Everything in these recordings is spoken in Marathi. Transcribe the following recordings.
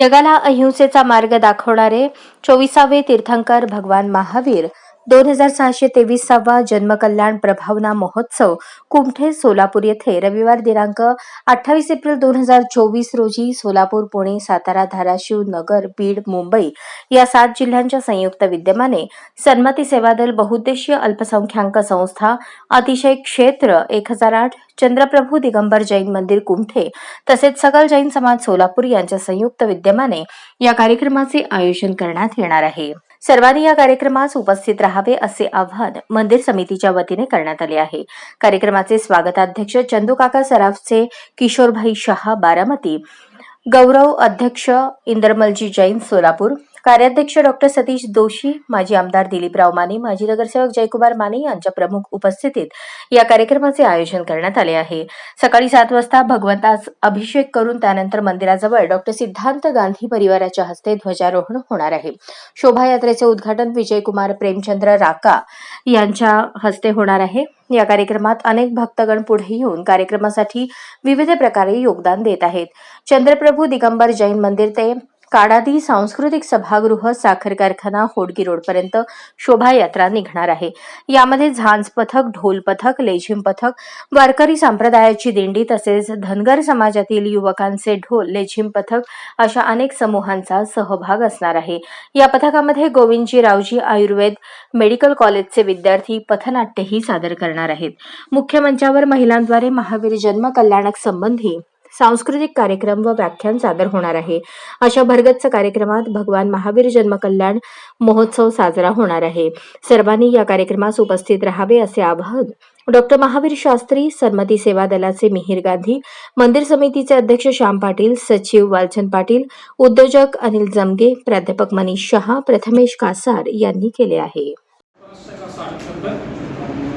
जगाला अहिंसेचा मार्ग दाखवणारे चोवीसावे तीर्थंकर भगवान महावीर दोन हजार सहाशे तेवीसावा जन्मकल्याण प्रभावना महोत्सव कुमठे सोलापूर येथे रविवार दिनांक अठ्ठावीस एप्रिल दोन हजार चोवीस रोजी सोलापूर पुणे सातारा धाराशिव नगर बीड मुंबई या सात जिल्ह्यांच्या संयुक्त विद्यमाने सन्मती सेवा दल बहुउद्देशीय अल्पसंख्याक संस्था अतिशय क्षेत्र एक हजार आठ चंद्रप्रभू दिगंबर जैन मंदिर कुमठे तसेच सकल जैन समाज सोलापूर यांच्या संयुक्त विद्यमाने या कार्यक्रमाचे आयोजन करण्यात येणार आहे. सर्वांनी या कार्यक्रमास उपस्थित राहावे असे आवाहन मंदिर समितीच्या वतीने करण्यात आले आहे. कार्यक्रमाचे स्वागताध्यक्ष चंदूकाका सराफचे किशोरभाई शहा बारामती गौरव अध्यक्ष इंदरमलजी जैन सोलापूर कार्याध्यक्ष डॉक्टर सतीश दोशी माजी आमदार दिलीपराव माने माजी नगरसेवक जयकुमार माने यांच्या प्रमुख उपस्थितीत या कार्यक्रमाचे आयोजन करण्यात आले आहे. सकाळी सात वाजता भगवंतास अभिषेक करून त्यानंतर मंदिराजवळ डॉक्टर सिद्धांत गांधी परिवाराच्या हस्ते ध्वजारोहण होणार आहे. शोभायात्रेचे उद्घाटन विजयकुमार प्रेमचंद्र राका यांच्या हस्ते होणार आहे. या कार्यक्रमात अनेक भक्तगण पुढे येऊन कार्यक्रमासाठी विविध प्रकारे योगदान देत आहेत. चंद्रप्रभू दिगंबर जैन मंदिर ते काडादी सांस्कृतिक सभागृह साखर कारखाना होडगी रोडपर्यंत शोभायात्रा निघणार आहे. यामध्ये झांज पथक ढोल पथक लेझिम पथक वारकरी संप्रदायाची दिंडी तसेच धनगर समाजातील युवकांचे ढोल लेझिम पथक अशा अनेक समूहांचा सहभाग असणार आहे. या पथकामध्ये गोविंदजी रावजी आयुर्वेद मेडिकल कॉलेजचे विद्यार्थी पथनाट्यही सादर करणार आहेत. मुख्य मंचावर महिलांद्वारे महावीर जन्म कल्याणक संबंधी सांस्कृतिक कार्यक्रम व व्याख्यान सादर होणार आहे. अशा भरगच्च कार्यक्रमात भगवान महावीर जन्मकल्याण महोत्सव साजरा होणार आहे. सर्वांनी या कार्यक्रमास उपस्थित राहावे असे आवाहन डॉक्टर महावीर शास्त्री सन्मती सेवा दलाचे मिहीर गांधी मंदिर समितीचे अध्यक्ष श्याम पाटील सचिव वालचंद पाटील उद्योजक अनिल जमगे प्राध्यापक मनीष शहा प्रथमेश कासार यांनी केले आहे.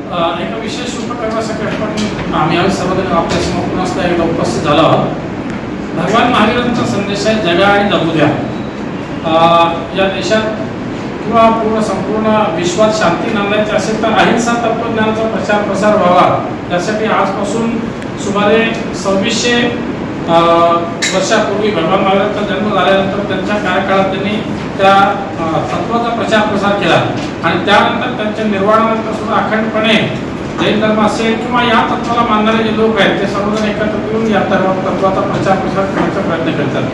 एका विशेष उपक्रमासाठी आपण आम्ही आज सर्वजण आपल्यासमोर असता एकदा उपस्थित झालो आहोत. भगवान महावीरांचा संदेश आहे जगा आणि जगू द्या. या देशात किंवा पूर्ण संपूर्ण विश्वात शांती नांदायची असेल तर अहिंसा तत्वज्ञानाचा प्रचार प्रसार व्हावा. त्यासाठी आजपासून सुमारे सव्वीसशे वर्षापूर्वी भगवान महाराजांचा जन्म झाल्यानंतर त्यांच्या कार्यकाळात त्यांनी त्या तत्वाचा प्रचार प्रसार केला. आणि त्यानंतर त्यांच्या निर्वाणानंतर सुद्धा अखंडपणे जैन धर्म असेल किंवा या तत्वाला मानणारे जे लोक आहेत ते सर्वजण एकत्र येऊन या धर्म तत्वाचा प्रचार प्रसार करण्याचा प्रयत्न करतात.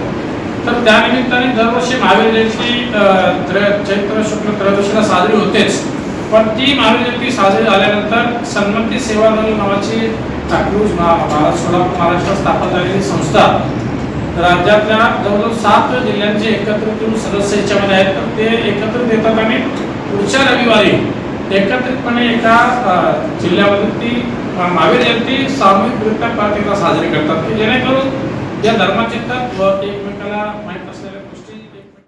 तर त्यानिमित्ताने दरवर्षी महावीर जयंती चैत्र शुक्ल त्रयोदशीला साजरी होतेच. पण ती महावीर जयंती साजरी झाल्यानंतर सन्मती सेवा नावाची टाकलूज महाराष्ट्र सोलापूर महाराष्ट्रात स्थापन झालेली संस्था. राज्यातल्या जवळजवळ सात जिल्ह्यांचे एकत्रित येऊन सदस्य याच्यामध्ये आहेत. तर ते एकत्रित येतात आणि पुढच्या रविवारी एकत्रितपणे एका जिल्ह्यामध्ये ती महावीर जयंती सामूहिकरित्या साजरी करतात. की जेणेकरून या धर्माचे व एकमेकाला माहीत